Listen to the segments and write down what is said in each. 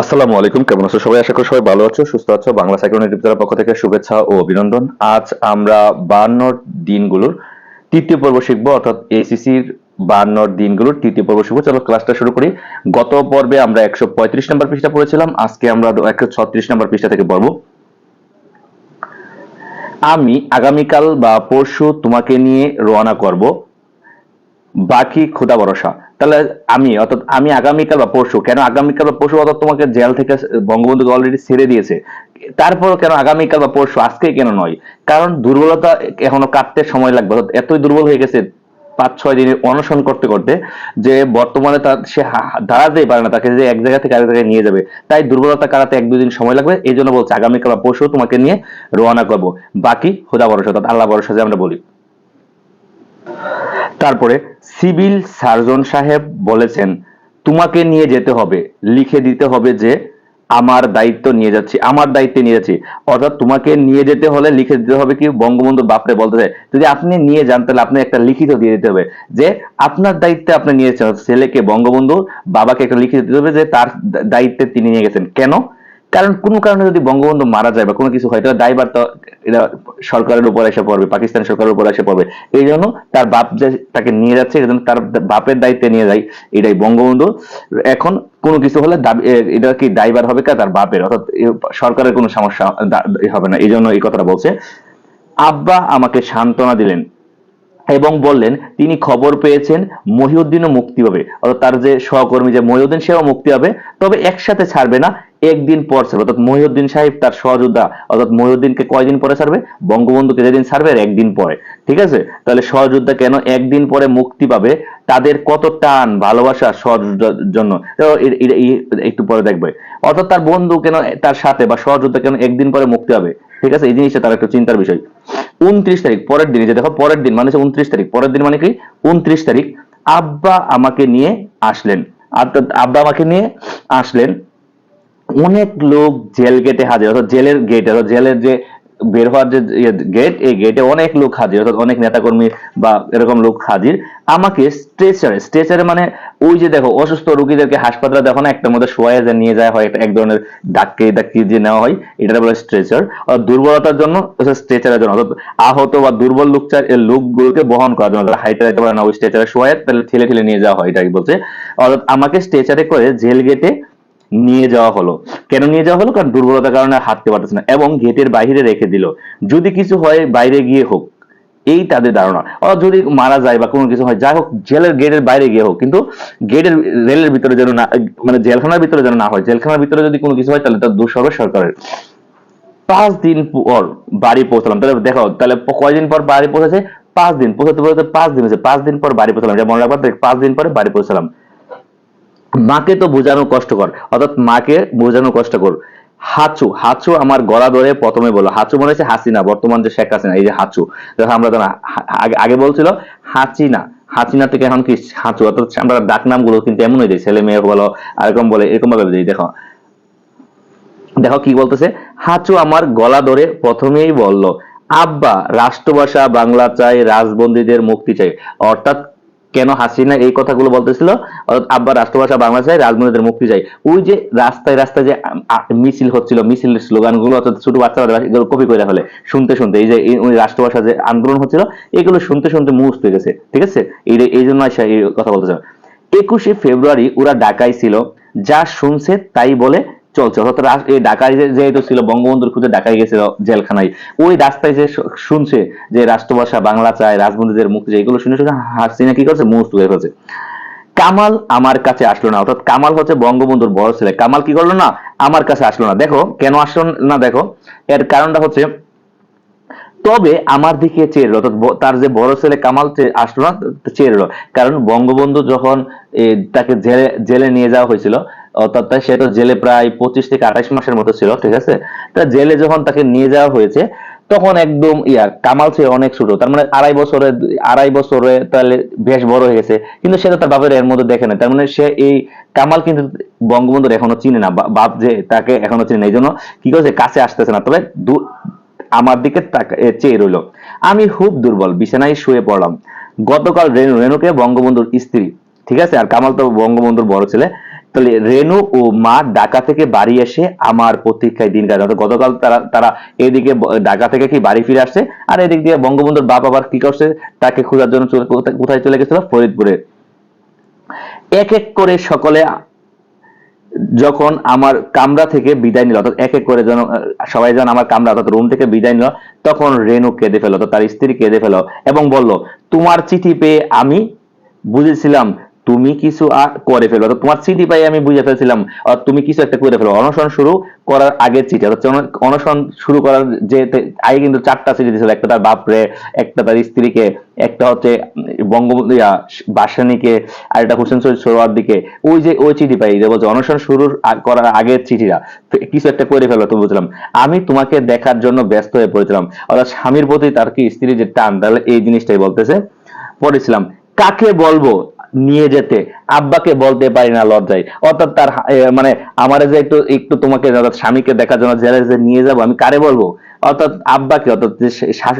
আসসালামু আলাইকুম, কেমন আছো সবাই? আশা করি সবাই ভালো আছো, সুস্থ আছো। বাংলা সাইক্লোন ইউটিউবের পক্ষ থেকে শুভেচ্ছা ও অভিনন্দন। আজ আমরা বায়ান্নর দিনগুলোর তৃতীয় পর্ব শিখব, অর্থাৎ এসিসির বায়ান্নর দিনগুলোর তৃতীয় পর্ব শিখব। চলো ক্লাসটা শুরু করি। গত পর্বে আমরা একশো পঁয়ত্রিশ নম্বর পৃষ্ঠা পড়েছিলাম। আজকে আমরা একশো ছত্রিশ নম্বর পৃষ্ঠা থেকে পড়ব। আমি আগামীকাল বা পরশু তোমাকে নিয়ে রওনা করব। বাকি খোদা ভরসা। তাহলে আমি, অর্থাৎ আমি আগামীকাল বা পরশু, কেন আগামীকাল বা পরশু, অর্থাৎ তোমাকে জেল থেকে বঙ্গবন্ধুকে অলরেডি ছেড়ে দিয়েছে তারপরও কেন আগামীকাল বা পরশু, আজকে কেন নয়? কারণ দুর্বলতা এখনও কাটতে সময় লাগবে এতই দুর্বল হয়ে গেছে পাঁচ, ছয় দিনের অনশন করতে করতে, যে বর্তমানে তার সে দাঁড়াতেই পারে না, তাকে যে এক জায়গা থেকে আরেক জায়গায় নিয়ে যাবে, তাই দুর্বলতা কাটাতে এক দুদিন সময় লাগবে, এই জন্য বলছে আগামীকাল বা পরশু তোমাকে নিয়ে রওনা করব। বাকি খোদা ভরসা আল্লাহ ভরসা যে আমরা বলি। তারপরে সিভিল সার্জন সাহেব বলেছেন, তোমাকে নিয়ে যেতে হবে। লিখে দিতে হবে যে, আমার দায়িত্ব নিয়ে যাচ্ছি, আমার দায়িত্বে নিয়ে যাচ্ছি। অর্থাৎ তোমাকে নিয়ে যেতে হলে লিখে দিতে হবে কি? বঙ্গবন্ধুর বাপরে বলতে চাই যদি আপনি নিয়ে যান, তাহলে আপনি একটা লিখিত দিয়ে দিতে হবে যে, আপনার দায়িত্বে আপনি নিয়েছেন ছেলেকে বঙ্গবন্ধু বাবাকে একটা লিখিত দিতে হবে যে, তার দায়িত্বে তিনি নিয়ে গেছেন। কেন? কারণ কোনো কারণে যদি বঙ্গবন্ধু মারা যায় বা কোনো কিছু হয়, তাহলে দায়ভার তো এটা সরকারের উপর এসে পড়বে, পাকিস্তান সরকারের উপর এসে পড়বে। এই জন্য তার বাপ যে তাকে নিয়ে যাচ্ছে জন্য তার বাপের দায়িত্বে নিয়ে যায় এটাই বঙ্গবন্ধু। এখন কোনো কিছু হলে এটা কি দায়ভার হবে কা তার বাপের। অর্থাৎ সরকারের কোনো সমস্যা হবে না। এই জন্য এই কথাটা বলছে। আব্বা আমাকে সান্ত্বনা দিলেন এবং বললেন, তিনি খবর পেয়েছেন মহিউদ্দিনও মুক্তি পাবে। অর্থাৎ তার যে সহকর্মী যে মহিউদ্দিন, সেও মুক্তি পাবে। তবে একসাথে ছাড়বে না। একদিন পর ছাড়বে। অর্থাৎ মহিউদ্দিন সাহেব তার সহযোদ্ধা, অর্থাৎ মহিউদ্দিনকে কয়দিন পরে ছাড়বে? বঙ্গবন্ধুকে যেদিন ছাড়বে একদিন পরে। ঠিক আছে? তাহলে সহযোদ্ধা কেন একদিন পরে মুক্তি পাবে? তাদের কত টান ভালোবাসা সহযোদ্ধার জন্য? একটু পরে দেখবে। অর্থাৎ তার বন্ধু কেন তার সাথে বা সহযোদ্ধা কেন একদিন পরে মুক্তি পাবে? ঠিক আছে? এই জিনিসটা তার একটু চিন্তার বিষয়। উনত্রিশ তারিখ, পরের দিন যে দেখো, পরের দিন মানে উনত্রিশ তারিখ। পরের দিন মানে কি? উনত্রিশ তারিখ আব্বা আমাকে নিয়ে আসলেন। আব্বা আমাকে নিয়ে আসলেন। অনেক লোক জেল গেটে হাজির, অর্থাৎ জেলের গেট অর্থাৎ জেলের যে বের হওয়ার যে গেট এই গেটে অনেক লোক হাজির, অর্থাৎ অনেক নেতাকর্মী বা এরকম লোক হাজির। আমাকে স্ট্রেচারে স্ট্রেচারে মানে ওই যে দেখো, অসুস্থ রোগীদেরকে হাসপাতালে দেখো না একটা মধ্যে শোয়া যে নিয়ে যাওয়া হয় এক ধরনের ডাক্কে, ডাক্কি যে নেওয়া হয় এটা বলে স্ট্রেচার দুর্বলতার জন্য স্ট্রেচারের জন্য, অর্থাৎ আহত বা দুর্বল লোক লোকগুলোকে বহন করার জন্য। হাইটে যেতে পারে না, ওই স্ট্রেচারে শোয়া তাহলে ঠেলে ঠেলে নিয়ে যাওয়া হয়, এটাই বলছে। অর্থাৎ আমাকে স্ট্রেচারে করে জেল গেটে নিয়ে যাওয়া হলো। কেন নিয়ে যাওয়া হলো? কারণ দুর্বলতার কারণে হাঁটতে পারতেছে না এবং গেটের বাইরে রেখে দিল। যদি কিছু হয় বাইরে গিয়ে হোক। এই তাদের ধারণা। অর্থাৎ যদি মারা যায় বা কোনো কিছু হয় যাই হোক জেলের গেটের বাইরে গিয়ে হোক। কিন্তু গেটের রেলের ভিতরে যেন না মানে জেলখানার ভিতরে যেন না হয় জেলখানার ভিতরে যদি কোনো কিছু হয় তাহলে তার দোষ হবে সরকারের। পাঁচ দিন পর বাড়ি পৌঁছলাম। তাহলে দেখো তাহলে কয়দিন পর বাড়ি পৌঁছেছে? পাঁচ দিন। পৌঁছাতে পৌঁছাতে পাঁচ দিন হয়েছে। পাঁচ দিন পর বাড়ি পৌঁছলাম। এটা মনে রাখবা দেখ, পাঁচ দিন পরে বাড়ি পৌঁছলাম। মাকে তো বোঝানো কষ্টকর, অর্থাৎ মাকে বোঝানো কষ্টকর। হাঁচু হাঁচু আমার গলা ধরে প্রথমে বলো হাঁচু মনে হচ্ছে হাসিনা, বর্তমান যে শেখ হাসিনা, এই যে হাঁচু। আমরা তো আগে বলছিল হাঁচিনা হাসিনা থেকে এখন কি হাঁচু? অর্থাৎ আমরা ডাক নামগুলো কিন্তু এমনই দিই, ছেলে মেয়ে বলো, এরকম বলে, এরকম ভাবে দেখো। দেখো কি বলতেছে? হাঁচু আমার গলা ধরে প্রথমেই বলল, আব্বা, রাষ্ট্রভাষা বাংলা চাই, রাজবন্দীদের মুক্তি চাই। অর্থাৎ কেন হাসিনা এই কথাগুলো বলতেছিল? আব্বা রাষ্ট্রভাষা বাংলা চাই রাজবন্দীদের মুক্তি চাই। ওই যে রাস্তায় রাস্তায় যে মিছিল হচ্ছিল, মিছিলের স্লোগানগুলো, অর্থাৎ ছোট বাচ্চারা এগুলো কপি করে ফেলে, শুনতে শুনতে। এই যে রাষ্ট্রভাষা যে আন্দোলন হচ্ছিল, এগুলো শুনতে শুনতে মুস্ত হয়ে গেছে, ঠিক আছে? এই এই জন্য এই কথা বলতেছে। একুশে ফেব্রুয়ারি ওরা ঢাকায় ছিল, যা শুনছে তাই বলে চলছে। অর্থাৎ এই ঢাকায় যেহেতু ছিল, বঙ্গবন্ধুর খুঁজে ঢাকায় গেছিল জেলখানায়। ওই রাস্তায় যে শুনছে যে রাষ্ট্রভাষা বাংলা চায় রাজবন্দীদের মুক্তি চাই এগুলো শুনে শুনে হাসিনা কি করছে? মুস্ত হয়ে ফেলছে। কামাল আমার কাছে আসলো না। অর্থাৎ কামাল হচ্ছে বঙ্গবন্ধুর বড় ছেলে। কামাল কি করল না? আমার কাছে আসলো না। দেখো, কেন আসলো না দেখো? এর কারণটা হচ্ছে, তবে আমার দিকে চেয়ে রইল। অর্থাৎ তার যে বড় ছেলে কামাল আসলো না, চেয়ে রইল। কারণ বঙ্গবন্ধু যখন তাকে জেলে জেলে নিয়ে যাওয়া হয়েছিল অর্থাৎ সে তো জেলে প্রায় পঁচিশ থেকে আঠাশ মাসের মতো ছিল, ঠিক আছে? তা জেলে যখন তাকে নিয়ে যাওয়া হয়েছে, তখন একদম ইয়া কামাল সে অনেক ছোট, তার মানে আড়াই বছরে আড়াই বছরে তাহলে বেশ বড় হয়ে গেছে, কিন্তু সে তো তার বাপের এর মধ্যে দেখে না তার মানে সে এই কামাল কিন্তু বঙ্গবন্ধুর এখনও চিনে না বাপ যে তাকে এখনও চিনে না এই জন্য কি করছে, কাছে আসতেছে না, তবে আমার দিকে চেয়ে রইল। আমি খুব দুর্বল, বিছানায় শুয়ে পড়লাম। গতকাল রেনু রেনুকে বঙ্গবন্ধুর স্ত্রী, ঠিক আছে? আর কামাল তো বঙ্গবন্ধুর বড় ছেলে তাহলে রেনু ও মা ঢাকা থেকে বাড়ি এসে আমার প্রতীক্ষায় দিন কাটে অর্থাৎ গতকাল তারা তারা এদিকে ঢাকা থেকে কি বাড়ি ফিরে আসছে? আর এদিক দিয়ে বঙ্গবন্ধুর বাপ আবার কি করছে? তাকে খোঁজার জন্য কোথায়- চলে গেছিল? ফরিদপুরে। এক এক করে সকলে যখন আমার কামরা থেকে বিদায় নিল, অর্থাৎ এক এক করে যেন, সবাই যেন আমার কামরা, অর্থাৎ রুম থেকে বিদায় নিল, তখন রেনু কেঁদে ফেলো তার স্ত্রী কেঁদে ফেলো এবং বলল, তোমার চিঠি পেয়ে আমি বুঝেছিলাম তুমি কিছু করে ফেলো। অর্থাৎ তোমার চিঠি পাই আমি বুঝে ফেলছিলাম তুমি কিছু একটা করে ফেলো। অনশন শুরু করার আগের চিঠি, অর্থাৎ অনশন শুরু করার যে আগে কিন্তু চারটা চিঠি দিয়েছিল, একটা তার বাপরে, একটা তার স্ত্রীকে, একটা হচ্ছে বঙ্গবন্ধু বাসানীকে, আর একটা হোসেন সৈয়দ সোহরাওয়ার দিকে। ওই যে, ওই চিঠি পাই, যে বলছে অনশন আগ- করার আগের চিঠিটা কিছু একটা করে ফেলো তো বুঝলাম আমি তোমাকে দেখার জন্য ব্যস্ত হয়ে পড়েছিলাম। অর্থাৎ স্বামীর প্রতি তার কি স্ত্রীর যে টান, তাহলে এই জিনিসটাই বলতেছে। পড়েছিলাম, কাকে বলব? নিয়ে যেতে। আব্বাকে বলতে পারি না লজ্জায়। অর্থাৎ তার মানে আমার যে একটু একটু তোমাকে স্বামীকে দেখার জন্য জেলে যে নিয়ে যাব, আমি কারে বলব? অর্থাৎ আব্বাকে, অর্থাৎ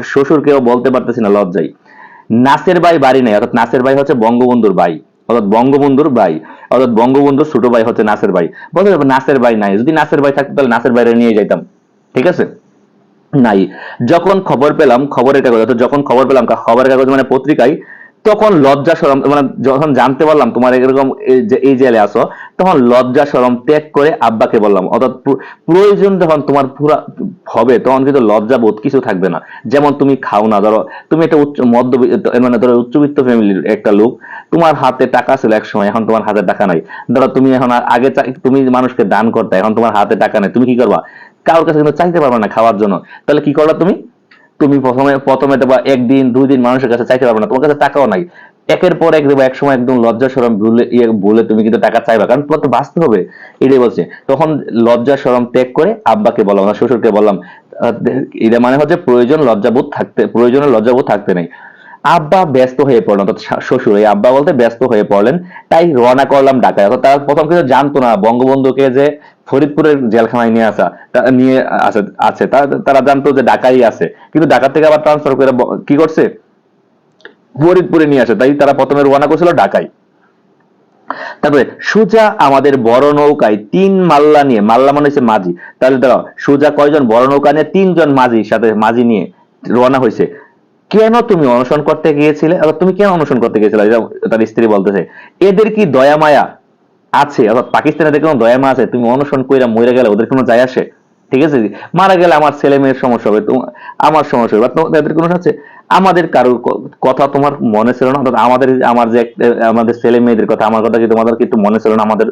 শ্বশুরকেও বলতে পারতেছি না লজ্জায়। নাসের ভাই বাড়ি নেই, অর্থাৎ নাসের ভাই হচ্ছে বঙ্গবন্ধুর ভাই। অর্থাৎ বঙ্গবন্ধুর ভাই, অর্থাৎ বঙ্গবন্ধুর ছোট ভাই হচ্ছে নাসের ভাই। বলতে হবে নাসের ভাই নাই। যদি নাসের ভাই থাকতো তাহলে নাসের বাইরে নিয়ে যাইতাম। ঠিক আছে? নাই। যখন খবর পেলাম, খবরের কাগজ, অর্থাৎ যখন খবর পেলাম খবরের কাগজ মানে পত্রিকায় তখন লজ্জা সরম মানে যখন জানতে পারলাম তোমার এরকম এই জেলে আসো তখন লজ্জা সরম ত্যাগ করে আব্বাকে বললাম, অর্থাৎ প্রয়োজন যখন তোমার পুরা হবে, তখন কিন্তু লজ্জা বোধ কিছু থাকবে না। যেমন তুমি খাও না, ধরো, তুমি একটা উচ্চ মধ্যবিত্ত মানে ধরো উচ্চবিত্ত ফ্যামিলির একটা লোক, তোমার হাতে টাকা ছিল এক সময়, এখন তোমার হাতে টাকা নাই। ধরো তুমি এখন আগে তুমি মানুষকে দান করতে, এখন তোমার হাতে টাকা নেই, তুমি কি করবা? কারোর কাছে কিন্তু চাইতে পারবে না খাওয়ার জন্য। তাহলে কি করলা তুমি? তুমি প্রথমে প্রথমে দেবা একদিন, দুই দিন মানুষের কাছে চাইতে পারবে না। তোমার কাছে টাকাও নাই। একের পর এক দেবো এক সময় একদম লজ্জা সরম ভুলে ইয়ে বলে তুমি কিন্তু টাকা চাইবা। কারণ তোমার তো বাঁচতে হবে, এটাই বলছে। তখন লজ্জা সরম ত্যাগ করে আব্বাকে বললাম, আমার শ্বশুরকে বললাম এটা মানে হচ্ছে প্রয়োজন লজ্জাবোধ থাকতে, প্রয়োজনে লজ্জাবোধ থাকতে নেই। আব্বা ব্যস্ত হয়ে পড়লেন, অর্থাৎ শ্বশুর এই আব্বা বলতে ব্যস্ত হয়ে পড়লেন। তাই রওনা করলাম ঢাকায়। অর্থাৎ তারা প্রথম কিছু জানতো না, বঙ্গবন্ধুকে যে ফরিদপুরের জেলখানায় নিয়ে আসা নিয়ে আছে। আছে তারা- জানতো যে ঢাকাই আছে। কিন্তু ঢাকা থেকে আবার ট্রান্সফার করে কি করছে? ফরিদপুরে নিয়ে আসে। তাই তারা প্রথমে রওনা করেছিল ঢাকায় তারপরে, সুজা আমাদের বড় নৌকায় তিন মাল্লা নিয়ে, মাল্লা মানে হচ্ছে মাঝি। তাহলে দাঁড়াও, সুজা কয়জন? বড় নৌকা নিয়ে তিনজন মাঝির সাথে, মাঝি নিয়ে রওনা হয়েছে। কেন তুমি অনশন করতে গিয়েছিলে? তুমি কেন অনশন করতে গিয়েছিলে? তার স্ত্রী বলতেছে, এদের কি দয়া মায়া? আছে, অর্থাৎ পাকিস্তানের কোনো দয়া মায়া আছে, তুমি অনশন কইরা মরে গেলে ওদের কোনো যায় আসে? ঠিক আছে? মারা গেলে আমার ছেলে মেয়ের সমস্যা হবে আমার সমস্যা হবে। তাদের কোনো আছে আমাদের কারোর কথা তোমার মনে ছিল না? অর্থাৎ আমাদের, আমার যে আমাদের ছেলে মেয়েদের কথা, আমার কথা কি তোমাদের কি একটু মনে ছিল না? আমাদের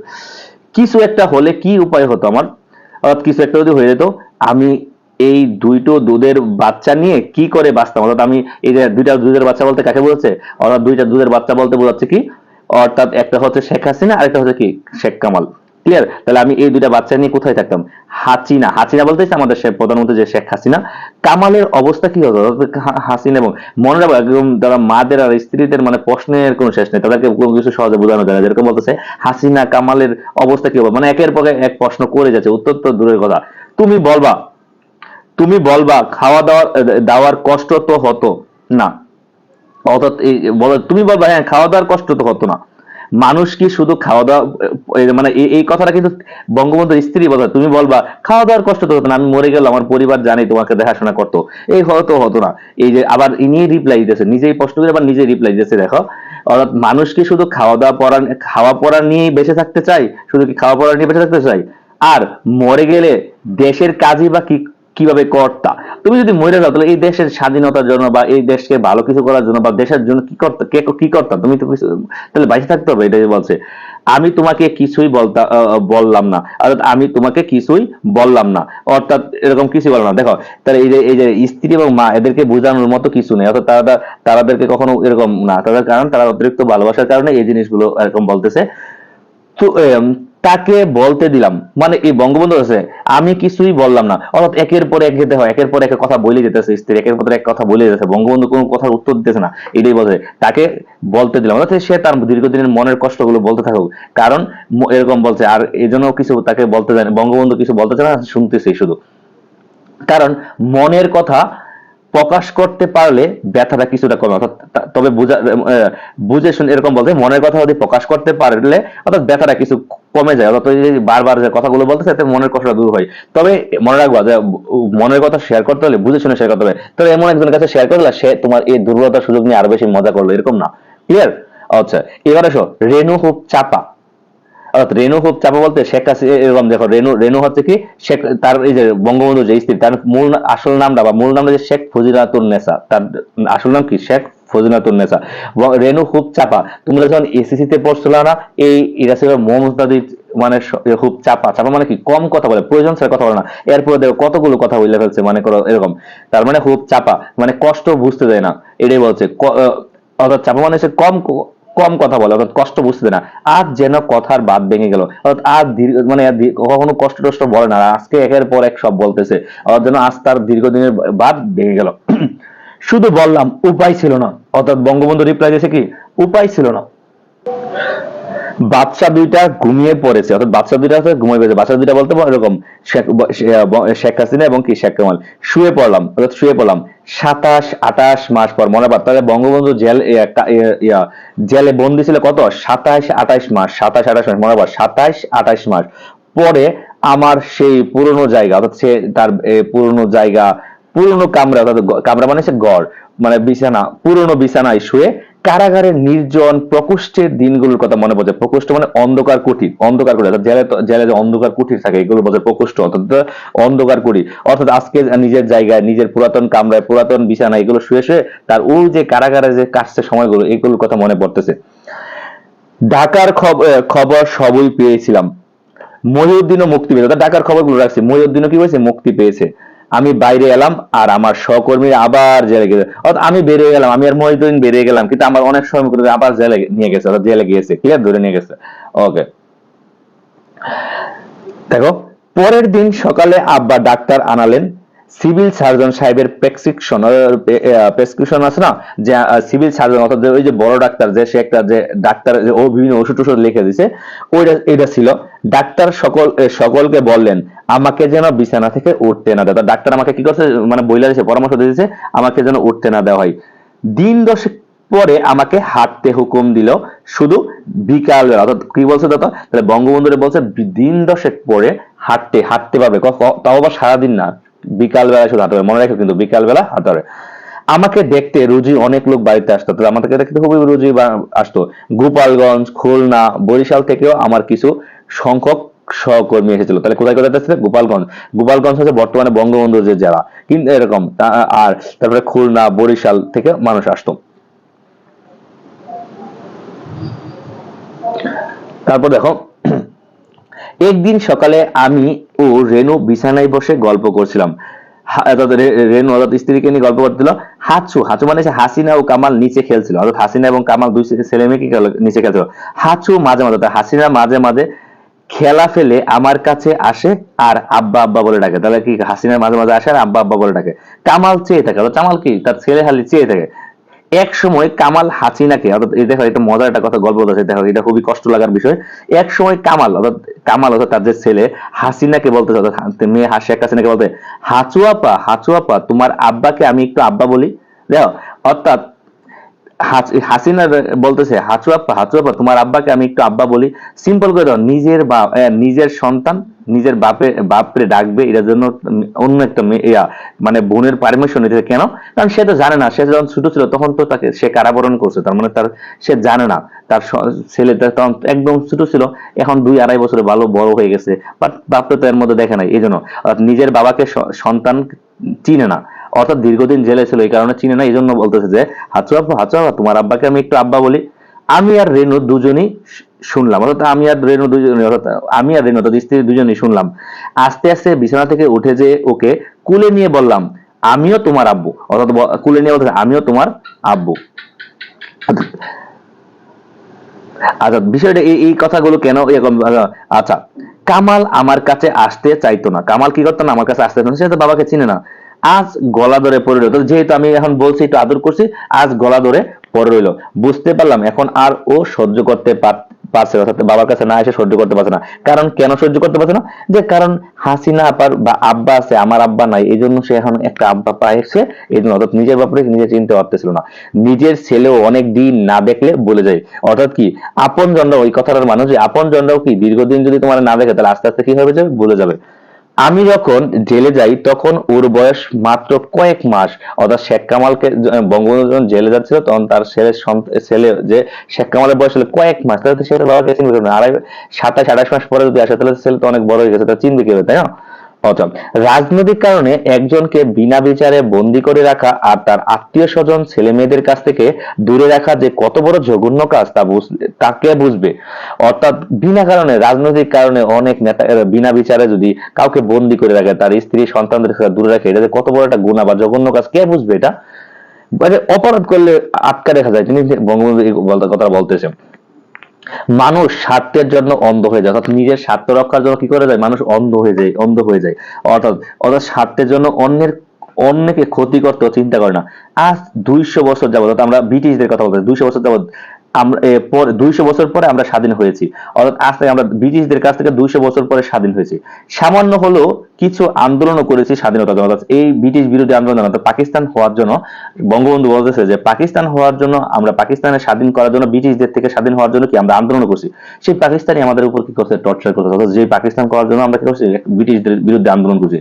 কিছু একটা হলে কি উপায় হতো আমার? অর্থাৎ কিছু একটা যদি হয়ে যেত, আমি এই দুইটো দুধের বাচ্চা নিয়ে কি করে বাঁচতাম? অর্থাৎ আমি এই যে দুইটা দুধের বাচ্চা বলতে কাকে বলছে অর্থাৎ দুইটা দুধের বাচ্চা বলতে বোঝাচ্ছে কি? অর্থাৎ একটা হচ্ছে শেখ হাসিনা আর একটা হচ্ছে কি? শেখ কামাল। ক্লিয়ার তাহলে আমি এই দুইটা বাচ্চা নিয়ে কোথায় থাকতাম? হাসিনা হাসিনা বলতে আমাদের প্রধানমন্ত্রী যে শেখ হাসিনা। কামালের অবস্থা কি হতো? হাসিনা এবং মনে রাখব একদম যারা মাদের আর স্ত্রীদের মানে প্রশ্নের কোনো শেষ নেই। তাদেরকে কোনো কিছু সহজে বোঝানো যায় না। যেরকম বলতেছে, হাসিনা, কামালের অবস্থা কি হবে? মানে একের পর এক প্রশ্ন করে যাচ্ছে। উত্তর তো দূরের কথা। তুমি বলবা। তুমি বলবা, খাওয়া দাওয়া দাওয়ার কষ্ট তো হতো। না। অর্থাৎ এই বলো, তুমি বলবা হ্যাঁ খাওয়া দাওয়ার কষ্ট তো হতো না। মানুষ কি শুধু খাওয়া দাওয়া মানে এই- কথাটা কিন্তু বঙ্গবন্ধুর স্ত্রী বলবে, তুমি বলবা খাওয়া দাওয়ার কষ্ট তো হতো না, আমি মরে গেলাম, আমার পরিবার জানি তোমাকে দেখাশোনা করতো। এই হয়তো হতো না। এই যে আবার ইনি রিপ্লাই দিতেছে, নিজেই প্রশ্ন করে আবার নিজেই রিপ্লাই দিতেছে, দেখো। অর্থাৎ মানুষ কি শুধু খাওয়া দাওয়া পড়া, খাওয়া পড়া নিয়েই বেঁচে থাকতে চাই শুধু কি খাওয়া পড়া নিয়ে বেঁচে থাকতে চাই আর মরে গেলে দেশের কাজই বা কি কীভাবে কর্তা? তুমি যদি মরে যাও, তাহলে এই দেশের স্বাধীনতার জন্য বা এই দেশকে ভালো কিছু করার জন্য বা দেশের জন্য কি করতে কে কি করতাম তুমি তো কিছু তাহলে বাইসে থাকতে হবে, এটাই বলছে। আমি তোমাকে কিছুই বলতা বললাম না। অর্থাৎ আমি তোমাকে কিছুই বললাম না। অর্থাৎ এরকম কিছুই বললাম না। দেখো, তাহলে এই যে এই যে স্ত্রী এবং মা, এদেরকে বোঝানোর মতো কিছু নেই। অর্থাৎ তারা তারাদেরকে কখনো এরকম না। তাদের কারণ, তারা অতিরিক্ত ভালোবাসার কারণে এই জিনিসগুলো এরকম বলতেছে। তো তাকে বলতে দিলাম। মানে এই বঙ্গবন্ধু আছে আমি কিছুই বললাম না। অর্থাৎ একের পর এক যেতে হয়, একের পর এক কথা বলে যেতেছে স্ত্রী, একের পর এক কথা বলে যেতেছে। বঙ্গবন্ধু কোনো কথার উত্তর দিতেছে না, এটাই বলছে। তাকে বলতে দিলাম। অর্থাৎ সে তার দীর্ঘদিনের মনের কষ্টগুলো বলতে থাকুক। কারণ এরকম বলছে, আর এই জন্য কিছু তাকে বলতে দেয় না। বঙ্গবন্ধু কিছু বলতে চায় না, শুনতেছে শুধু। কারণ মনের কথা প্রকাশ করতে পারলে ব্যথাটা কিছুটা কমে। অর্থাৎ তবে বুঝা বুঝে শুনে এরকম বলতে মনের কথা যদি প্রকাশ করতে পারলে অর্থাৎ ব্যথাটা কিছু কমে যায়। অর্থাৎ বারবার যে কথাগুলো বলতেছে, এতে মনের কষ্টটা দূর হয়। তবে মনে রাখবা যে মনের কথা শেয়ার করতে হলে, বুঝে শুনে শেয়ার করতে হবে। তবে এমন একজনের কাছে শেয়ার করলে, সে তোমার এই দুর্বলতার সুযোগ নিয়ে আরও বেশি মজা করল। এরকম না। ক্লিয়ার আচ্ছা এবার আসো রেনু খুব চাপা। রেনু খুব চাপা বলতে শেখ হাসিনা, এরকম দেখো রেনু রেনু হচ্ছে কি, শেখ, তার এই যে বঙ্গবন্ধু যে স্ত্রী, তার মূল আসল নামটা বা মূল নামটা যে শেখ ফজিলাতুন নেসা, তার আসল নাম কি? শেখ ফজিলাতুন নেসা। রেনু খুব চাপা। তোমরা যখন তে পড়ছিল না এই, এরা ছিল মানে স- খুব চাপা। চাপা মানে কি? কম কথা বলে, প্রয়োজন ছাড়া কথা বলে না। এরপরে দেখো, কতগুলো কথা বলে ফেলছে মানে করো, এরকম। তার মানে খুব চাপা। মানে কষ্ট বুঝতে দেয় না। এটাই বলছে। অর্থাৎ চাপা মানে হচ্ছে কম কম কথা বলে, অর্থাৎ কষ্ট বুঝতে না। আজ যেন কথার বাদ ভেঙে গেল, অর্থাৎ আজ মানে কখনো কষ্ট টষ্ট বলে না আজকে একের পর এক সব বলতেছে যেন আজ তার দীর্ঘদিনের বাদ ভেঙে গেল। শুধু বললাম, উপায় ছিল না। অর্থাৎ বঙ্গবন্ধু রিপ্লাই দিয়েছে কি? উপায় ছিল না। বাচ্চা দুইটা ঘুমিয়ে পড়েছে অর্থাৎ বাচ্চা দুইটা ঘুমিয়ে পড়েছে। বাচ্চা দুইটা বলতে এরকম শেখ হাসিনা এবং কি? শেখ কামাল। শুয়ে পড়লাম অর্থাৎ শুয়ে পড়লাম। সাতাশ আঠাশ মাস পর মনে পার তাহলে বঙ্গবন্ধু জেল ইয়া, জেলে বন্দি ছিল কত? সাতাশ আঠাশ মাস সাতাশ আঠাশ মাস মনে পার সাতাশ আঠাশ মাস। পরে আমার সেই পুরনো জায়গা অর্থাৎ সে তার পুরনো জায়গা পুরনো কামরা অর্থাৎ কামরা মানে হচ্ছে গড় মানে বিছানা, পুরনো বিছানায় শুয়ে কারাগারের নির্জন প্রকোষ্ঠের দিনগুলোর কথা মনে পড়ছে। প্রকোষ্ঠ মানে অন্ধকার কুটির অন্ধকার কুটির, অর্থাৎ জেলে জেলে যে অন্ধকার কুটির থাকে, এগুলো বলছে প্রকোষ্ঠ, অর্থাৎ অন্ধকার কুটির। অর্থাৎ আজকে নিজের জায়গায়, নিজের পুরাতন কামরায়, পুরাতন বিছানা এগুলো শুয়ে শুয়ে তার ওই যে কারাগারে যে কাটছে সময়গুলো, এগুলোর কথা মনে পড়তেছে। ঢাকার খব- খবর সবই পেয়েছিলাম। মহিউদ্দিনও মুক্তি পেয়েছে। ঢাকার খবরগুলো রাখছে। মহিউদ্দিনও কি হয়েছে? মুক্তি পেয়েছে। আমি বাইরে এলাম আর আমার সহকর্মীরা আবার জেলে গেছে। অর্থাৎ আমি বেরিয়ে গেলাম, আমি আর মহিউদ্দিন বেরিয়ে গেলাম, কিন্তু আমার অনেক সময় আবার জেলে নিয়ে গেছে, অর্থাৎ জেলে গিয়েছে ক্লিয়ার ধরে নিয়ে গেছে। ওকে দেখো, পরের দিন সকালে আব্বা ডাক্তার আনালেন। সিভিল সার্জন সাহেবের প্রেসক্রিপশন প্রেসক্রিপশন আছে না? যে সিভিল সার্জন, অর্থাৎ ওই যে বড় ডাক্তার, যে, সে একটা যে ডাক্তার ও বিভিন্ন ওষুধ টষুধ লিখে দিছে, ওইটা এটা ছিল। ডাক্তার সকল সকলকে বললেন, আমাকে যেন বিছানা থেকে উঠতে না দেয়। ডাক্তার আমাকে কি করছে? মানে বইলা দিয়েছে পরামর্শ দিয়েছে আমাকে যেন উঠতে না দেওয়া হয়। দিন দশেক পরে আমাকে হাঁটতে হুকুম দিল, শুধু বিকাল অর্থাৎ কি বলছে দাদা? তাহলে বঙ্গবন্ধুরে বলছে, দিন দশেক পরে হাঁটতে হাঁটতে পাবে তাও আবার সারাদিন না। বিকাল বেলা শুধু হবে মনে রাখো কিন্তু বিকাল বেলা হাঁটতে হবে আমাকে দেখতে রুজি অনেক লোক বাড়িতে আসতো, তো আমাদেরকে দেখতে খুবই রুজি আসতো। গোপালগঞ্জ, খুলনা, বরিশাল থেকেও আমার কিছু সংখ্যক সহকর্মী এসেছিল। তাহলে কোথায় কোথায় আসছে গোপালগঞ্জ। গোপালগঞ্জ হচ্ছে বর্তমানে বঙ্গবন্ধু যে জেলা। কিন্তু এরকম আর তারপরে খুলনা, বরিশাল থেকে মানুষ আসতো। তারপর দেখো একদিন সকালে আমি ও রেনু বিছানায় বসে গল্প করছিলাম। রেনু অর্থাৎ স্ত্রীকে নিয়ে গল্প করছিল হাঁচু হাঁচু মানে হাসিনা ও কামাল নিচে খেলছিল। অর্থাৎ হাসিনা এবং কামাল দুই ছেলে মেয়েকে নিচে খেলছিল। হাঁচু মাঝে মাঝে হাসিনা মাঝে মাঝে খেলা ফেলে আমার কাছে আসে আর আব্বা আব্বা বলে ডাকে। তাহলে কি হাসিনার মাঝে মাঝে আসে আর আব্বা আব্বা বলে ডাকে? কামাল চেয়ে থাকে। কামাল কি? তার ছেলে হালি চেয়ে থাকে। এক সময় কামাল হাসিনাকে, অর্থাৎ এই দেখো, এটা মজার একটা কথা, গল্প আছে দেখো, এটা খুবই কষ্ট লাগার বিষয়। এক সময় কামাল, অর্থাৎ কামাল, অর্থাৎ তার যে ছেলে, হাসিনাকে বলতে অর্থাৎ মেয়ে হাসি এক হাসিনাকে বলতে, হাচুয়াপা, হাঁচুয়াপা, তোমার আব্বাকে আমি একটু আব্বা বলি। দেখো, অর্থাৎ হাসিনা বলতেছে তোমার আব্বাকে আমি একটু আব্বা বলি। সিম্পল করে দাও নিজের বাপ নিজের সন্তান নিজের বাপে বাপরে ডাকবে এটার জন্য অন্য একটা ইয়া, মানে বোনের পারমিশন নিতে কেন? কারণ সে তো জানে না সে যখন ছোট ছিল তখন তো তাকে সে কারাবরণ করছে। তার মানে তার সে জানে না। তার ছেলেটা তখন একদম ছোট ছিল এখন দুই আড়াই বছরে ভালো বড় হয়ে গেছে। বাট বাপটা তো এর মধ্যে দেখে নাই এই জন্য নিজের বাবাকে সন্তান চিনে না। অর্থাৎ দীর্ঘদিন জেলে ছিল, এই কারণে চিনে না এই জন্য বলতেছে যে, হাচু আব্বা হাচু আব্বা, তোমার আব্বাকে আমি একটু আব্বা বলি। আমি আর রেনু দুজনই শুনলাম, অর্থাৎ আমি আর রেনু দুজনই, অর্থাৎ আমি আর রেনু, অর্থাৎ স্ত্রী দুজনই শুনলাম। আস্তে আস্তে বিছানা থেকে উঠে যে ওকে কুলে নিয়ে বললাম, আমিও তোমার আব্বু। অর্থাৎ কুলে নিয়ে বলতে আমিও তোমার আব্বু। আচ্ছা বিষয়টা এই এই কথাগুলো কেন এরকম আচ্ছা কামাল আমার কাছে আসতে চাইতো না। কামাল কি করতো না? আমার কাছে আসতে চাইতো না, সে তো বাবাকে চিনে না। আজ গলা ধরে পড়ে রইল। যেহেতু আমি এখন বলছি, একটু আদর করছি, আজ গলা ধরে পড়ে রইল। বুঝতে পারলাম, এখন আর ও সহ্য করতে পার- পারছে অর্থাৎ বাবার কাছে না এসে সহ্য করতে পারছে না। কারণ কেন সহ্য করতে পারছে না? যে কারণ হাসিনা আপার বা আব্বা আছে, আমার আব্বা নাই এই জন্য সে এখন একটা আব্বা পাইছে এই জন্য অর্থাৎ নিজের ব্যাপারে নিজে চিনতে পারতেছিল না। নিজের ছেলেও অনেক দিন না দেখলে বলে যায়। অর্থাৎ কি আপন জনরা ওই কথাটার মানুষ যে আপন জনরাও কি দীর্ঘদিন যদি তোমার না দেখে, তাহলে আস্তে আস্তে কি হবে যাবে? বলে যাবে। আমি যখন জেলে যাই, তখন ওর বয়স মাত্র কয়েক মাস। অর্থাৎ শেখ কামালকে বঙ্গবন্ধু যখন জেলে যাচ্ছিল, তখন তার ছেলে ছেলে যে শেখ কামালের বয়স হলো কয়েক মাস। তাহলে সেটা চিনবে কেমনে? আড়াই সাতাশ, আঠাশ মাস পরে যদি আসে, তাহলে ছেলে তো অনেক বড় হয়ে গেছে। তার চিনবে কেউ তাই না? অর্থাৎ রাজনৈতিক কারণে একজনকে বিনা বিচারে বন্দি করে রাখা আর তার আত্মীয় স্বজন, ছেলে মেয়েদের কাছ থেকে দূরে রাখা যে কত বড় জঘন্য কাজ তা তাকে বুঝবে? অর্থাৎ বিনা কারণে, রাজনৈতিক কারণে অনেক নেতা বিনা বিচারে যদি কাউকে বন্দি করে রাখে, তার স্ত্রী, সন্তানদের দূরে রাখে এটা যে কত বড় একটা গুণা বা জঘন্য কাজ, কে বুঝবে এটা? মানে অপরাধ করলে আটকা দেখা যায়, তিনি বঙ্গবন্ধু কথা বলতেছেন মানুষ স্বার্থের জন্য অন্ধ হয়ে যায়, অর্থাৎ নিজের স্বার্থ রক্ষার জন্য কি করে যায়? মানুষ অন্ধ হয়ে যায়, অন্ধ হয়ে যায়। অর্থাৎ অর্থাৎ স্বার্থের জন্য অন্যের, অন্যকে ক্ষতি করতেও চিন্তা করে না। আজ দুইশো বছর যাবত আমরা ব্রিটিশদের কথা বলতে দুইশো বছর যাবত আমরা দুইশো বছর পরে আমরা স্বাধীন হয়েছি। অর্থাৎ আজ থেকে আমরা ব্রিটিশদের কাছ থেকে দুইশো বছর পরে স্বাধীন হয়েছি। সামান্য হলেও কিছু আন্দোলনও করেছি স্বাধীনতার জন্য এই ব্রিটিশ বিরোধী আন্দোলন, অর্থাৎ পাকিস্তান হওয়ার জন্য বঙ্গবন্ধু বলতেছে যে, পাকিস্তান হওয়ার জন্য আমরা পাকিস্তানের স্বাধীন করার জন্য ব্রিটিশদের থেকে স্বাধীন হওয়ার জন্য কি আমরা আন্দোলন করছি? সেই পাকিস্তানি আমাদের উপর কি করছে? টর্চার করছে। অর্থাৎ যে পাকিস্তান করার জন্য আমরা কি করছি? ব্রিটিশদের বিরুদ্ধে আন্দোলন করছি।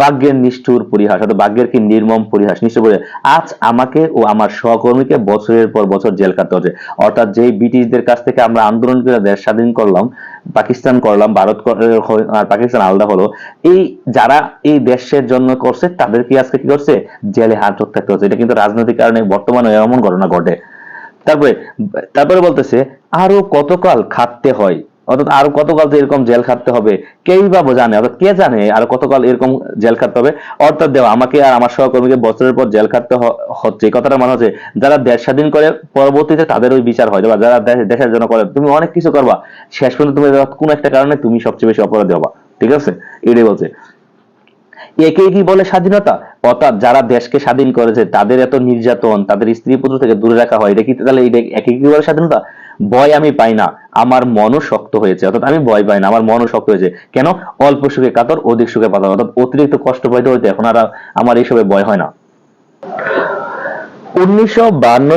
ভাগ্যের নিষ্ঠুর পরিহাস, অর্থাৎ ভাগ্যের কি নির্মম পরিহাস? নিশ্চয় আজ আমাকে ও আমার সহকর্মীকে বছরের পর বছর জেল কাটতে হচ্ছে। অর্থাৎ যেই ব্রিটিশদের কাছ থেকে আমরা আন্দোলন করে দেশ স্বাধীন করলাম, পাকিস্তান করলাম, ভারত আর পাকিস্তান আলাদা হলো, এই যারা এই দেশের জন্য করছে তাদেরকে আজকে কি করছে? জেলে হাত থাকতে হচ্ছে এটা কিন্তু রাজনৈতিক কারণে বর্তমানে এমন ঘটনা ঘটে। তারপরে তারপরে বলতেছে, আরও কতকাল খাটতে হয়? অর্থাৎ আরও কতকাল যে এরকম জেল খাটতে হবে, কেই বা জানে, অর্থাৎ কে জানে আর কতকাল এরকম জেল খাটতে হবে? অর্থাৎ দেওয়া, আমাকে আর আমার সহকর্মীকে বছরের পর জেল খাটতে হচ্ছে। এই কথাটা মানে হচ্ছে, যারা দেশ স্বাধীন করে, পরবর্তীতে তাদের ওই বিচার হয়। বা যারা দেশের জন্য করে, তুমি অনেক কিছু করবা। শেষ পর্যন্ত তুমি কোন একটা কারণে তুমি সবচেয়ে বেশি অপরাধী হবা। ঠিক আছে? এটাই বলছে। একে কি বলে স্বাধীনতা? অর্থাৎ যারা দেশকে স্বাধীন করেছে, তাদের এত নির্যাতন, তাদের স্ত্রী পুত্র থেকে দূরে রাখা হয়, এটা কি তাহলে এটা একে কি বলে স্বাধীনতা? ভয় আমি পাই না। আমার মনও শক্ত হয়েছে, অর্থাৎ আমি ভয় পাই না, আমার মনও শক্ত হয়েছে। কেন? অল্প সুখে কাতর, অধিক সুখে পাতর অর্থাৎ অতিরিক্ত কষ্ট পাইতে হইতে এখন আর আমার এইসবে ভয় হয় না। উনিশশো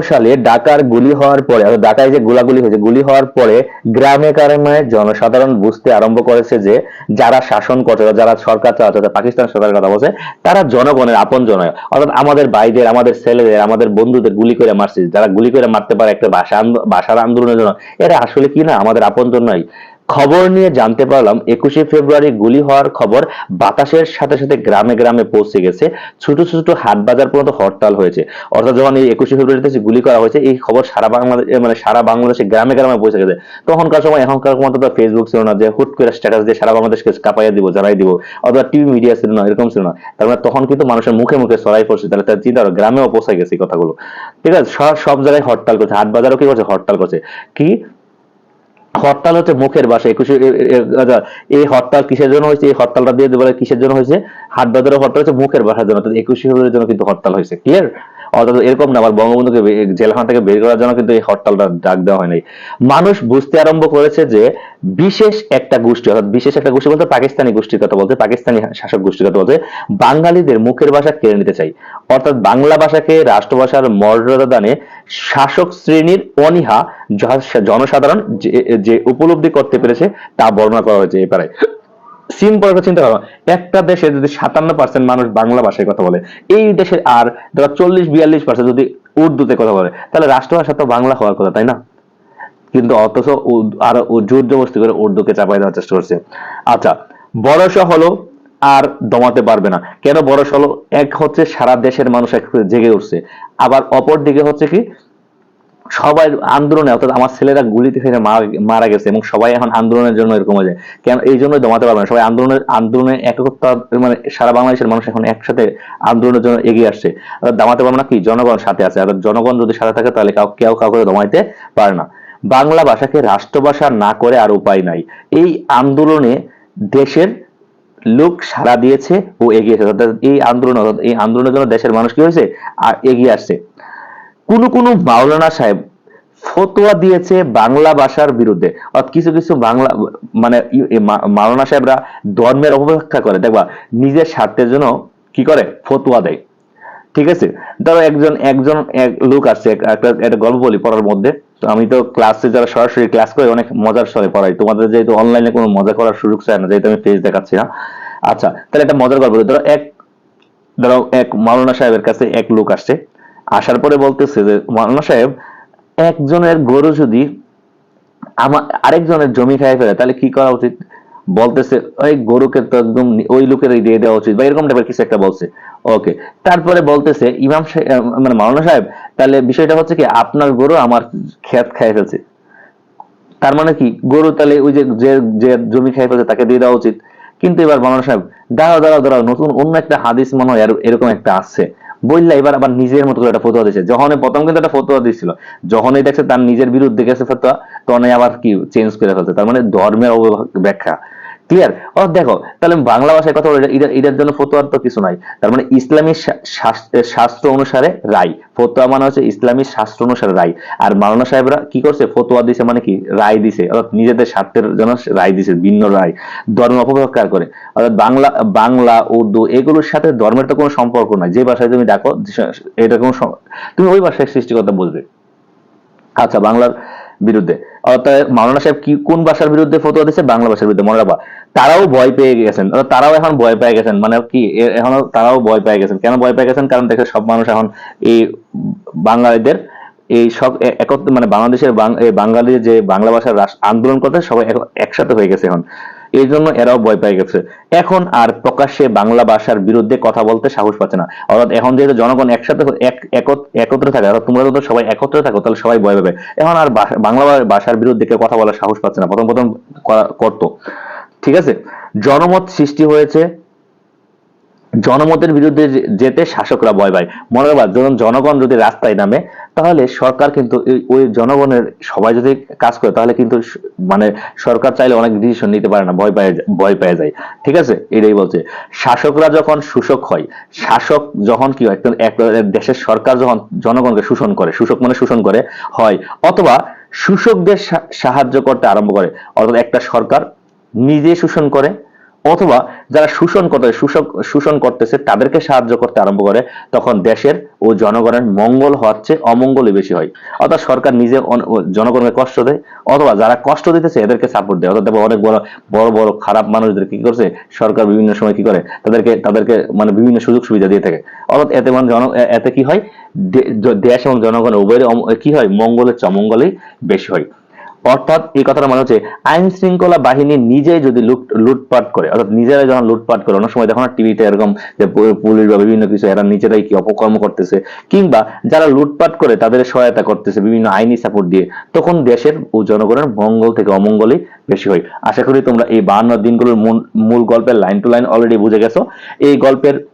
সালে ঢাকার গুলি হওয়ার পরে ঢাকায় যে গোলাগুলি হয়েছে, গুলি হওয়ার পরে গ্রামে গ্রামে জনসাধারণ বুঝতে আরম্ভ করেছে যে যারা শাসন করছে যারা সরকার চালাচ্ছে পাকিস্তান সরকারের কথা বলছে, তারা জনগণের আপন জন অর্থাৎ আমাদের ভাইদের, আমাদের ছেলেদের, আমাদের বন্ধুদের গুলি করে মারছে। যারা গুলি করে মারতে পারে একটা ভাষা ভাষার আন্দোলনের জন্য, এরা আসলে কি না? আমাদের আপন জন নয়। খবর নিয়ে জানতে পারলাম, একুশে ফেব্রুয়ারি গুলি হওয়ার খবর বাতাসের সাথে সাথে গ্রামে গ্রামে পৌঁছে গেছে। ছোট ছোট হাট বাজার পর্যন্ত হরতাল হয়েছে। অর্থাৎ যখন এই একুশে ফেব্রুয়ারিতে গুলি করা হয়েছে, এই খবর সারা বাংলাদেশ মানে সারা বাংলাদেশে গ্রামে গ্রামে পৌঁছে গেছে। তখনকার সময় এখনকার মতো তো ফেসবুক ছিল না যে হুট করে স্ট্যাটাস দিয়ে সারা বাংলাদেশকে কাপাইয়া দিব জানাই দিব, অথবা টিভি মিডিয়া ছিল না, এরকম ছিল না। তার মানে তখন কিন্তু মানুষের মুখে মুখে ছড়াই পড়ছে, তাহলে তার চিন্তা গ্রামেও পৌঁছে গেছে কথাগুলো। ঠিক আছে সব জায়গায় হরতাল করছে, হাট বাজারও কি করছে? হরতাল করছে। কি? হরতাল হচ্ছে মুখের ভাষা একুশে আচ্ছা, এই হরতাল কিসের জন্য হয়েছে? এই হরতালটা দিয়ে বলে কিসের জন্য হয়েছে? হাট বাজারের হরতাল হচ্ছে মুখের ভাষার জন্য একুশে ফেব্রুয়ারির জন্য কিন্তু হরতাল হয়েছে ক্লিয়ার অর্থাৎ এরকম না আবার বঙ্গবন্ধুকে জেলখানা থেকে বের করার জন্য কিন্তু এই হরতালটা ডাক দেওয়া হয় নাই। মানুষ বুঝতে আরম্ভ করেছে যে বিশেষ একটা গোষ্ঠী, অর্থাৎ বিশেষ একটা গোষ্ঠী বলতে পাকিস্তানি গোষ্ঠীর কথা বলতে পাকিস্তানি শাসক গোষ্ঠীর কথা বলতে বাঙালিদের মুখের ভাষা কেড়ে নিতে চাই। অর্থাৎ বাংলা ভাষাকে রাষ্ট্রভাষার মর্যাদা দানে শাসক শ্রেণির অনীহা জনসাধারণ যে- উপলব্ধি করতে পেরেছে তা বর্ণনা করা হয়েছে পাড়ায়। সিম্পল একটা চিন্তা করো একটা দেশে যদি সাতান্ন পার্সেন্ট মানুষ বাংলা ভাষায় কথা বলে, এই দেশের আর ধরো চল্লিশ বিয়াল্লিশ পার্সেন্ট যদি উর্দুতে কথা বলে, তাহলে রাষ্ট্রভাষা তো বাংলা হওয়ার কথা, তাই না? কিন্তু অথচ আরও জোর জবরদস্তি করে উর্দুকে চাপাই দেওয়ার চেষ্টা করছে। আচ্ছা বড়সা হলো আর দমাতে পারবে না। কেন বড়সা হলো? এক হচ্ছে সারা দেশের মানুষ এক জেগে উঠছে। আবার অপর দিকে হচ্ছে কি? সবাই আন্দোলনে, অর্থাৎ আমার ছেলেরা গুলিতে খেয়ে মারা- গেছে এবং সবাই এখন আন্দোলনের জন্য এরকম হয়ে যায়। কেন এই জন্য দমাতে পারবে না। সবাই আন্দোলনের, আন্দোলনে একতা মানে সারা বাংলাদেশের মানুষ এখন একসাথে আন্দোলনের জন্য এগিয়ে আসছে। অর্থাৎ দমাতে পারবে না কি? জনগণ সাথে আছে। আর জনগণ যদি সাথে থাকে, তাহলে কাউ, কেউ কাউকে দমাইতে পারে না। বাংলা ভাষাকে রাষ্ট্রভাষা না করে আর উপায় নাই। এই আন্দোলনে দেশের লোক সাড়া দিয়েছে ও এগিয়েছে অর্থাৎ এই আন্দোলন, অর্থাৎ এই আন্দোলনের জন্য দেশের মানুষ কি হয়েছে? আর এগিয়ে আসছে। কোন কোন মাওলানা সাহেব ফতোয়া দিয়েছে বাংলা ভাষার বিরুদ্ধে। কিছু কিছু বাংলা মানে মাওলানা সাহেবরা ধর্মের অপব্যাখ্যা করে। দেখবা, নিজের স্বার্থের জন্য কি করে? ফতোয়া দেয়। ঠিক আছে? ধরো একজন একজন এক লোক এক- একটা একটা গল্প বলি পড়ার মধ্যে। তো আমি তো ক্লাসে যারা সরাসরি ক্লাস করে, অনেক মজার সরে পড়াই। তোমাদের যেহেতু অনলাইনে কোনো মজা করার সুযোগ চায় না, যেহেতু আমি পেজ দেখাচ্ছি না। আচ্ছা তাহলে একটা মজার গল্প ধরো এক ধরো এক মাওলানা সাহেবের কাছে এক লোক আসছে। আসার পরে বলতেছে যে, মাওলানা সাহেব, একজনের গরু যদি আমার আরেকজনের জমি খাই ফেলে, তাহলে কি করা উচিত? বলতেছে, ওই গরুকে তো একদম ওই লোকের দিয়ে দেওয়া উচিত। বা এরকম টাইপের কিছু একটা বলছে। ওকে তারপরে বলতেছে, ইমাম মানে মাওলানা সাহেব, তাহলে বিষয়টা হচ্ছে কি, আপনার গরু আমার খেত খাই ফেলছে। তার মানে কি, গরু তাহলে ওই যে যে যে জমি খাই ফেলছে, তাকে দিয়ে দেওয়া উচিত। কিন্তু এবার মাওলানা সাহেব, দাঁড়াও দাঁড়াও দাঁড়াও, নতুন অন্য একটা হাদিস মনে হয় এরকম একটা আসছে। বললা এবার আবার নিজের মতো করে একটা ফতোয়া দিয়েছে যখন প্রথম কিন্তু একটা ফতোয়া দিয়েছিল যখনই দেখছে তার নিজের বিরুদ্ধে গেছে ফতোয়া তখন আবার কি চেঞ্জ করে ফেলছে। তার মানে ধর্মের অব্যাখ্যা ক্লিয়ার ও, দেখো, তাহলে বাংলা ভাষায় কথা বলে এটা- এটার জন্য ফতোয়ার তো কিছু নাই। তার মানে ইসলামী শাস্ত্র অনুসারে রায়। ফতোয়া মানে হচ্ছে ইসলামী শাস্ত্র অনুসারে রায়। আর মাওলানা সাহেবরা কি করছে? ফতোয়া দিছে মানে কি? রায় দিছে। অর্থাৎ নিজেদের স্বার্থের জন্য রায় দিছে, ভিন্ন রায়। ধর্ম অপব্যাখ্যা করে। অর্থাৎ বাংলা বাংলা, উর্দু এগুলোর সাথে ধর্মের তো কোনো সম্পর্ক নাই। যে ভাষায় তুমি ডাকো এটা কোনো তুমি ওই ভাষায় সৃষ্টিকর্তা বলবে আচ্ছা বাংলার বিরুদ্ধে। অর্থাৎ মাওলানা সাহেব কি, কোন ভাষার বিরুদ্ধে ফতোয়া দিচ্ছে বাংলা ভাষার বিরুদ্ধে। মনে রাখবা তারাও ভয় পেয়ে গেছেন। তারাও এখন ভয় পেয়ে গেছেন। মানে কি এখন তারাও ভয় পেয়ে গেছেন। কেন ভয় পেয়ে গেছেন? কারণ দেখে, সব মানুষ এখন এই বাঙালিদের, এই সব একত্র মানে বাংলাদেশের বাঙালি যে বাংলা ভাষার আন্দোলন করতে সবাই একসাথে হয়ে গেছে এখন। এই জন্য এরাও ভয় পেয়ে গেছে। এখন আর প্রকাশ্যে বাংলা ভাষার বিরুদ্ধে কথা বলতে সাহস পাচ্ছে না। অর্থাৎ এখন যেহেতু জনগণ একসাথে এক একত্রে থাকে, অর্থাৎ তোমরা যদি সবাই একত্রে থাকো, তাহলে সবাই ভয় পাবে। এখন আর বাংলা ভাষার বিরুদ্ধে কেউ কথা বলার সাহস পাচ্ছে না। প্রথম প্রথম করা- করতো। ঠিক আছে? জনমত সৃষ্টি হয়েছে জনমতের বিরুদ্ধে যেতে শাসকরা ভয় পায়। মনে রাখবা, যখন জনগণ যদি রাস্তায় নামে, তাহলে সরকার কিন্তু ওই জনগণের সবাই যদি কাজ করে, তাহলে কিন্তু মানে সরকার চাইলে অনেক ডিসিশন নিতে পারে না, ভয় পায় ভয় পেয়ে যায়। ঠিক আছে? এটাই বলছে। শাসকরা যখন শোষক হয়, শাসক যখন কি হয় একটা দেশের সরকার যখন জনগণকে শোষণ করে, শোষক মানে শোষণ করে, হয়, অথবা শোষকদের সাহায্য করতে আরম্ভ করে, অর্থাৎ একটা সরকার নিজে শোষণ করে অথবা যারা শোষণ করতে, শোষক, শোষণ করতেছে, তাদেরকে সাহায্য করতে আরম্ভ করে, তখন দেশের ও জনগণের মঙ্গল হওয়ার চেয়ে অমঙ্গলই বেশি হয়। অর্থাৎ সরকার নিজে জনগণকে কষ্ট দেয়, অথবা যারা কষ্ট দিতেছে, এদেরকে সাপোর্ট দেয়। অর্থাৎ অনেক বড় বড় বড় খারাপ মানুষদের কি করছে, সরকার বিভিন্ন সময় কি করে, তাদেরকে তাদেরকে মানে বিভিন্ন সুযোগ সুবিধা দিয়ে থাকে। অর্থাৎ এতে মানে জন এতে কি হয় দেশ এবং জনগণের উভয়ের কি হয়, মঙ্গলের চেয়ে অমঙ্গলই বেশি হয়। অর্থাৎ এই কথাটা মানে হচ্ছে আইন শৃঙ্খলা বাহিনী নিজেই যদি লুটপাট করে, অর্থাৎ নিজেরাই যখন লুটপাট করে, অনেক সময় দেখো না টিভিতে এরকম যে পুলিশ বা বিভিন্ন কিছু, এরা নিজেরাই কি অপকর্ম করতেছে? কিংবা যারা লুটপাট করে, তাদের সহায়তা করতেছে বিভিন্ন আইনি সাপোর্ট দিয়ে, তখন দেশের ও জনগণের মঙ্গল থেকে অমঙ্গলই বেশি হয়। আশা করি তোমরা এই বাহান্ন দিনগুলোর মূল- মূল গল্পের লাইন টু লাইন অলরেডি বুঝে গেছো। এই গল্পের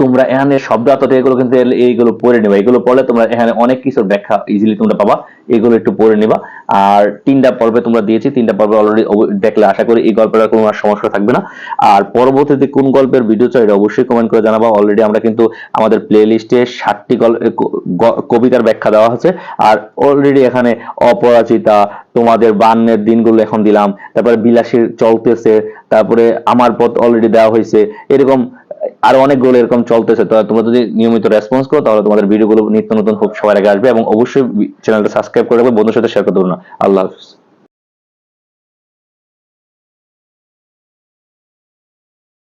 তোমরা এখানে শব্দ শব্দার্থ এগুলো কিন্তু এইগুলো পড়ে নেবা। এগুলো পড়লে তোমরা এখানে অনেক কিছুর ব্যাখ্যা ইজিলি তোমরা পাবা। এগুলো একটু পড়ে নেবা। আর তিনটা পর্বে তোমরা দিয়েছি, তিনটা পর্বে অলরেডি দেখলে আশা করি এই গল্পের কোনো আর সমস্যা থাকবে না। আর পরবর্তীতে কোন গল্পের ভিডিও চাই অবশ্যই কমেন্ট করে জানাবা। অলরেডি আমরা কিন্তু আমাদের প্লে লিস্টে ষাটটি কবিতার ব্যাখ্যা দেওয়া আছে আর অলরেডি এখানে অপরাজিতা, তোমাদের বান্নের দিনগুলো এখন দিলাম। তারপরে বিলাসীর চলতেছে। তারপরে আমার পথ অলরেডি দেওয়া হয়েছে। এরকম আরও অনেকগুলো এরকম চলতেছে, তো তোমরা যদি নিয়মিত রেসপন্স করো, তাহলে তোমাদের ভিডিওগুলো নিত্য নতুন, খুব সবার আগে আসবে এবং অবশ্যই চ্যানেলটা সাবস্ক্রাইব করে রাখবে বন্ধুর সাথে শেয়ার করতে না। আল্লাহ হাফিজ।